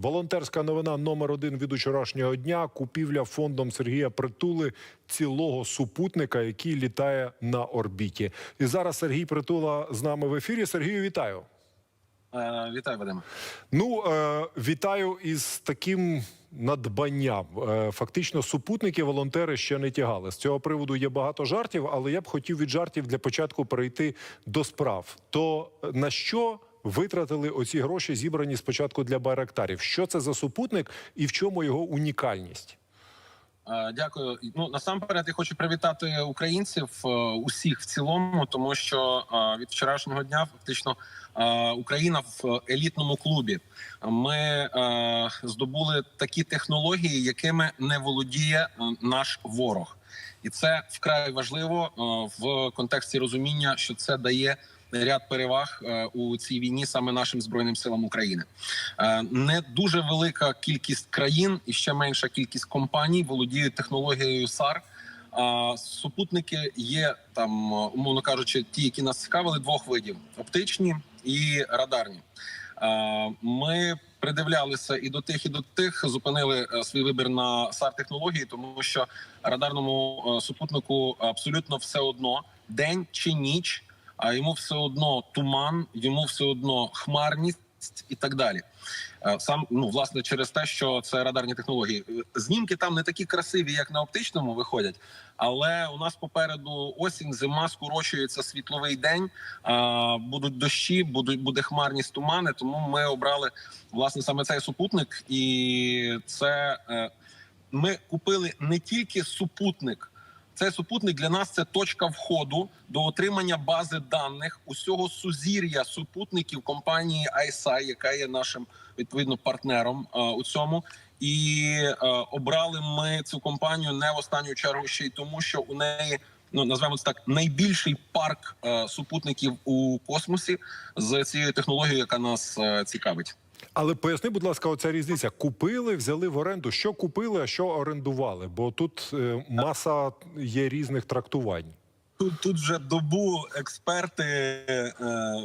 Волонтерська новина номер один від учорашнього дня. Купівля фондом Сергія Притули цілого супутника, який літає на орбіті. І зараз Сергій Притула з нами в ефірі. Сергію, вітаю. Е, Вітаю, Вадиме. Ну е, вітаю із таким надбанням. Е, фактично, супутники волонтери ще не тягали. З цього приводу є багато жартів, але я б хотів від жартів для початку перейти до справ. То на що витратили оці гроші, зібрані спочатку для байрактарів? Що це за супутник і в чому його унікальність? Е, Дякую. Ну насамперед я хочу привітати українців е, усіх в цілому, тому що е, від вчорашнього дня фактично Україна в елітному клубі. Ми здобули такі технології, якими не володіє наш ворог, і це вкрай важливо в контексті розуміння, що це дає. Ряд переваг е, у цій війні саме нашим збройним силам України Е, не дуже велика кількість країн і ще менша кількість компаній володіють технологією САР. А супутники є там, е, умовно кажучи, ті, які нас цікавили, двох видів: оптичні і радарні. Е, Ми придивлялися і до тих, і до тих зупинили е, свій вибір на сар технології, тому що радарному е, супутнику абсолютно все одно день чи ніч, а йому все одно туман, йому все одно хмарність і так далі. Е, Сам ну власне через те, що це радарні технології. Е, Знімки там не такі красиві, як на оптичному виходять. Але у нас попереду осінь, зима скорочується світловий день. а, Будуть дощі, будуть буде хмарність тумани. Тому ми обрали власне саме цей супутник, і це е, ми купили не тільки супутник. Цей супутник для нас це точка входу до отримання бази даних усього сузір'я супутників компанії ISI, яка є нашим відповідно партнером е, у цьому. І е, обрали ми цю компанію не в останню чергу ще й тому, що у неї ну назвемо це так найбільший парк е, супутників у космосі з цією технологією, яка нас е, цікавить. Але поясни, будь ласка, оця різниця. Купили, взяли в оренду. Що купили, а що орендували? Бо тут е, маса є різних трактувань. Тут тут вже добу експерти е,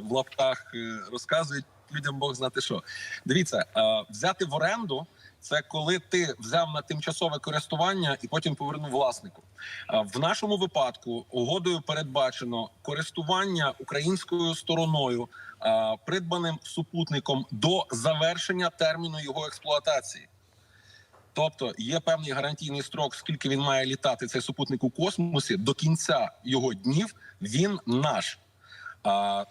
в лапках е, розказують людям Бог знати що. Дивіться, е, взяти в оренду це коли ти взяв на тимчасове користування і потім повернув власнику. В нашому випадку угодою передбачено користування українською стороною придбаним супутником до завершення терміну його експлуатації. Тобто є певний гарантійний строк, скільки він має літати цей супутник у космосі. До кінця його днів він наш.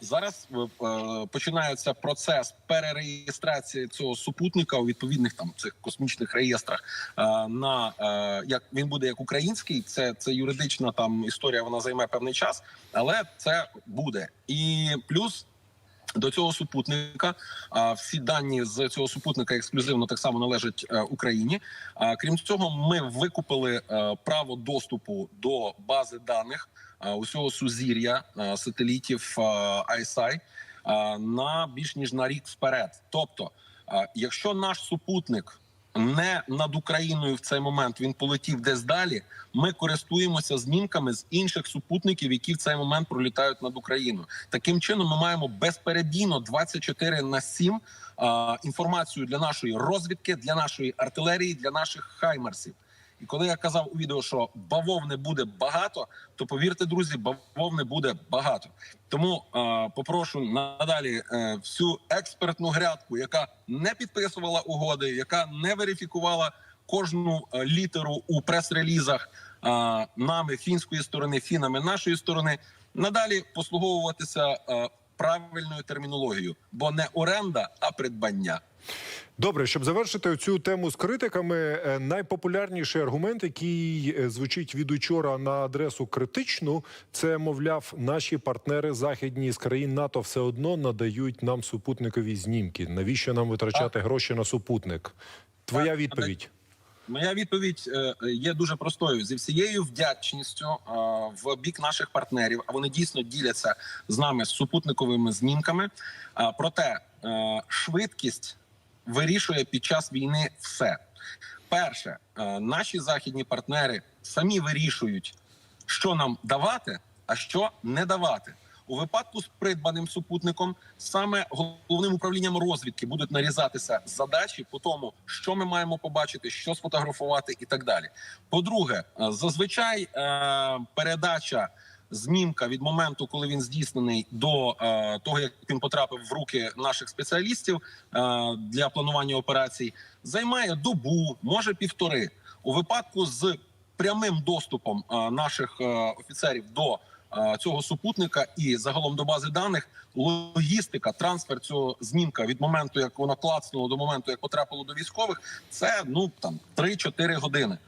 Зараз е, е, починається процес перереєстрації цього супутника у відповідних там цих космічних реєстрах. е, на як він буде як український, це, це юридична там історія. Вона займе певний час, але це буде і плюс. До цього супутника всі дані з цього супутника ексклюзивно так само належать е, Україні. А крім цього, ми викупили е, право доступу до бази даних е, усього сузір'я сателітів ISI на більш ніж на рік вперед. Тобто, якщо наш супутник не над Україною в цей момент він полетів десь далі. Ми користуємося знімками з інших супутників, які в цей момент пролітають над Україною. Таким чином, ми маємо безперебійно 24 на 7 а, інформацію для нашої розвідки, для нашої артилерії, для наших хаймерсів. І коли я казав у відео, що бавовни буде багато, то повірте, друзі, бавовни буде багато. Тому е, попрошу надалі е, всю експертну грядку, яка не підписувала угоди, яка не верифікувала кожну е, літеру у прес-релізах е, нами фінської сторони, фінами нашої сторони, надалі послуговуватися е, правильною термінологією, бо не оренда, а придбання. Добре, щоб завершити цю тему з критиками, е, найпопулярніший аргумент, який е, звучить від учора на адресу критичну, це мовляв, наші партнери західні з країн НАТО все одно надають нам супутникові знімки. Навіщо нам витрачати гроші на супутник? Твоя відповідь. Моя відповідь е, є дуже простою зі всією вдячністю в бік наших партнерів. А вони дійсно діляться з нами супутниковими знімками. Проте швидкість вирішує під час війни все. Перше, е, наші західні партнери самі вирішують, що нам давати, а що не давати. У випадку з придбаним супутником саме головним управлінням розвідки будуть нарізатися задачі по тому, що ми маємо побачити, що сфотографувати, і так далі. По-друге, е, зазвичай е, передача знімка від моменту, коли він здійснений, до е, того як він потрапив в руки наших спеціалістів е, для планування операцій, займає добу, може півтори. У випадку з прямим доступом е, наших е, офіцерів до е, цього супутника і загалом до бази даних, логістика, трансфер цього знімка від моменту, як воно клацнуло, до моменту, як потрапило до військових, це ну там 3-4 години.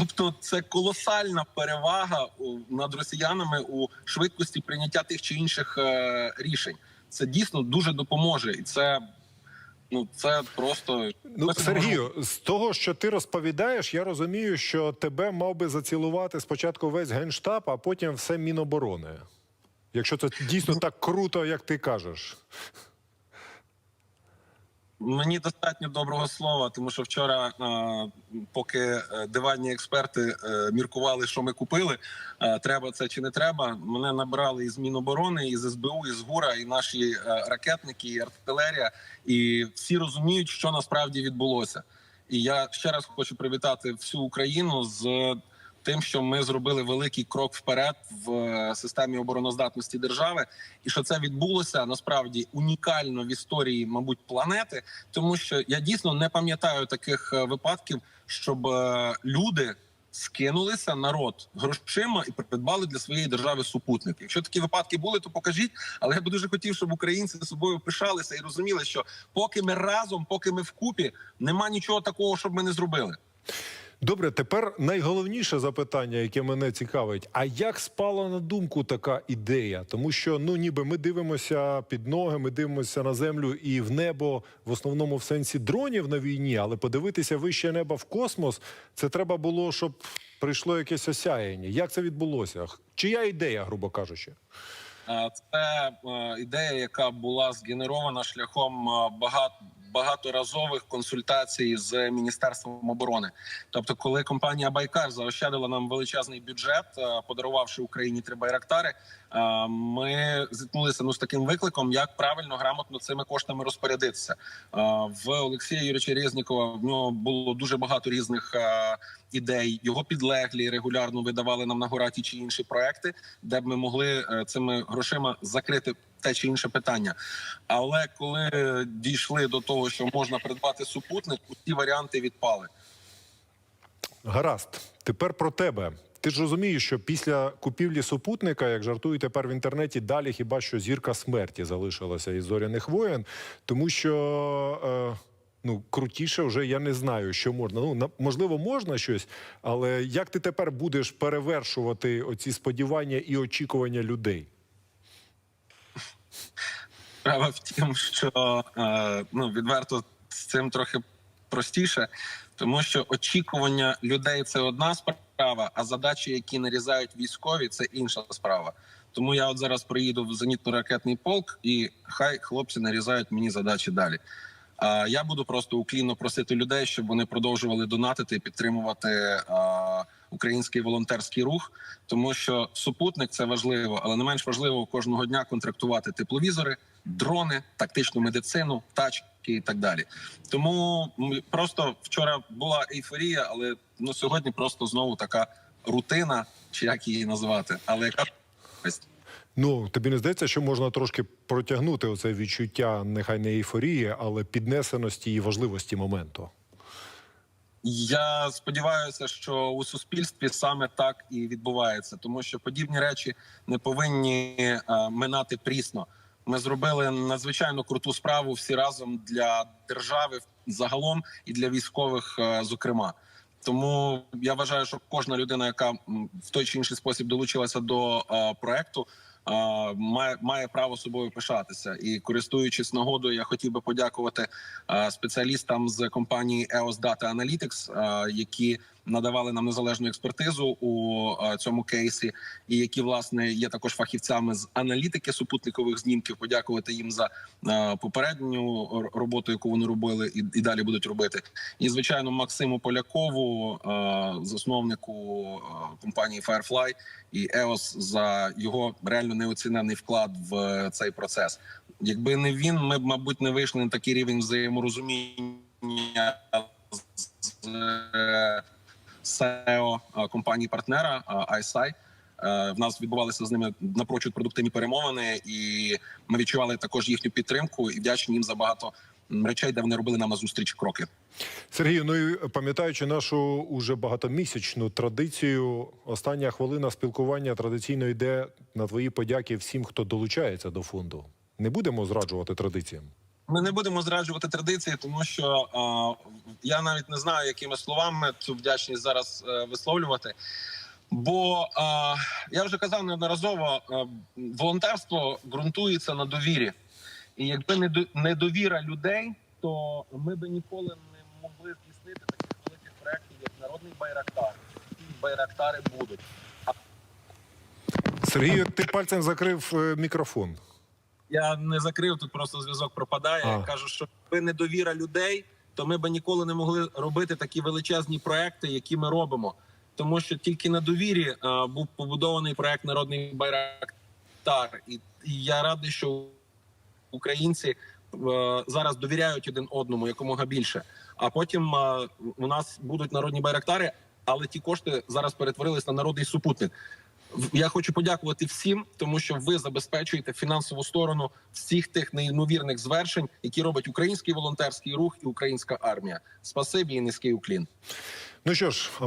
Тобто це колосальна перевага над росіянами у швидкості прийняття тих чи інших е, рішень. Це дійсно дуже допоможе, і це ну це просто Ну, Сергію, з того, що ти розповідаєш, я розумію, що тебе мав би зацілувати спочатку весь генштаб, а потім все Міноборони. Якщо це дійсно так круто, як ти кажеш. Мені достатньо доброго слова, тому що вчора, е, поки е, диванні експерти е, міркували, що ми купили, треба це чи не треба. Мене набрали із Міноборони, із СБУ, із ГУРа, і наші ракетники, і артилерія, і всі розуміють, що насправді відбулося. І я ще раз хочу привітати всю Україну з тим, що ми зробили великий крок вперед в е, системі обороноздатності держави, і що це відбулося насправді унікально в історії, мабуть, планети, тому що я дійсно не пам'ятаю таких е, випадків, щоб е, люди скинулися народ грошима і придбали для своєї держави супутник. Якщо такі випадки були, то покажіть. Але я би дуже хотів, щоб українці собою пишалися і розуміли, що поки ми разом, поки ми вкупі, нема нічого такого, щоб ми не зробили. Добре, тепер найголовніше запитання, яке мене цікавить: а як спала на думку така ідея? Тому що ну ніби ми дивимося під ноги, ми дивимося на землю і в небо, в основному в сенсі дронів на війні, але подивитися вище неба в космос, це треба було, щоб прийшло якесь осяяння. Як це відбулося? Чия ідея, грубо кажучи? Е, Це е, ідея, яка була згенерована шляхом е, багато. Багаторазових консультацій з міністерством оборони, тобто, коли компанія Байкар заощадила нам величезний бюджет, е, подарувавши Україні три байрактари, ми зіткнулися ну з таким викликом, як правильно грамотно цими коштами розпорядитися. Е, В Олексія Юрійовича Резнікова в нього було дуже багато різних е, ідей. Його підлеглі регулярно видавали нам на гора ті чи інші проекти, де б ми могли е, цими грошима закрити те чи інше питання. Але коли дійшли до того, що можна придбати супутник, усі варіанти відпали. Гаразд, тепер про тебе. Ти ж розумієш, що після купівлі супутника, як жартують тепер в інтернеті, далі хіба що зірка смерті залишилася із зоряних воєн, тому що. Е... Ну, крутіше вже я не знаю, що можна. Ну на- можливо, можна щось, але як ти тепер будеш перевершувати оці сподівання і очікування людей? Справа в тім, що е, ну відверто з цим трохи простіше, тому що очікування людей це одна справа, а задачі, які нарізають військові, це інша справа. Тому я от зараз приїду в зенітно-ракетний полк, і хай хлопці нарізають мені задачі далі. А я буду просто уклінно просити людей, щоб вони продовжували донатити і підтримувати а, український волонтерський рух, тому що супутник це важливо, але не менш важливо кожного дня контрактувати тепловізори, дрони, тактичну медицину, тачки і так далі. Тому просто вчора була ейфорія, але ну сьогодні просто знову така рутина, чи як її назвати, але яка Ну тобі не здається, що можна трошки протягнути оце відчуття, нехай не ейфорії, але піднесеності і важливості моменту. Я сподіваюся, що у суспільстві саме так і відбувається, тому що подібні речі не повинні е, минати прісно. Ми зробили надзвичайно круту справу всі разом для держави загалом і для військових, е, зокрема. Тому я вважаю, що кожна людина, яка в той чи інший спосіб долучилася до е, проекту, має, має право собою пишатися. І користуючись нагодою, я хотів би подякувати спеціалістам з компанії EOS Data Analytics, які надавали нам незалежну експертизу у е, цьому кейсі, і які власне є також фахівцями з аналітики супутникових знімків. Подякувати їм за е, попередню роботу, яку вони робили, і, і далі будуть робити. І звичайно, Максиму Полякову, е, засновнику компанії Firefly і EOS за його реально неоцінений вклад в цей процес. Якби не він, ми б, мабуть, не вийшли на такий рівень взаєморозуміння SEO е, компанії партнера е, ISI. Е, В нас відбувалися з ними напрочуд продуктивні перемовини, і ми відчували також їхню підтримку і вдячні їм за багато речей, де вони робили нам назустріч кроки. Сергію, ну і пам'ятаючи нашу уже багатомісячну традицію, остання хвилина спілкування традиційно йде на твої подяки всім, хто долучається до фонду. Не будемо зраджувати традиціям. Ми не будемо зраджувати традиції, тому що е, я навіть не знаю, якими словами цю вдячність зараз е, висловлювати. Бо е, я вже казав неодноразово, е, волонтерство ґрунтується на довірі, і якби не довіра людей, то ми би ніколи не могли здійснити таких великих проєктів, як народний байрактар. Байрактари будуть. Сергію, ти пальцем закрив е, мікрофон. Я не закрив тут, просто зв'язок пропадає. А. Я кажу, що ви недовіра людей, то ми би ніколи не могли робити такі величезні проекти, які ми робимо. Тому що тільки на довірі е, був побудований проект Народний Байрактар, і, і я радий, що українці е, зараз довіряють один одному якомога більше. А потім е, у нас будуть народні байрактари, але ті кошти зараз перетворились на народний супутник. Я хочу подякувати всім, тому що ви забезпечуєте фінансову сторону всіх тих неймовірних звершень, які робить український волонтерський рух і українська армія. Спасибі і низький уклін. Ну що ж, ми.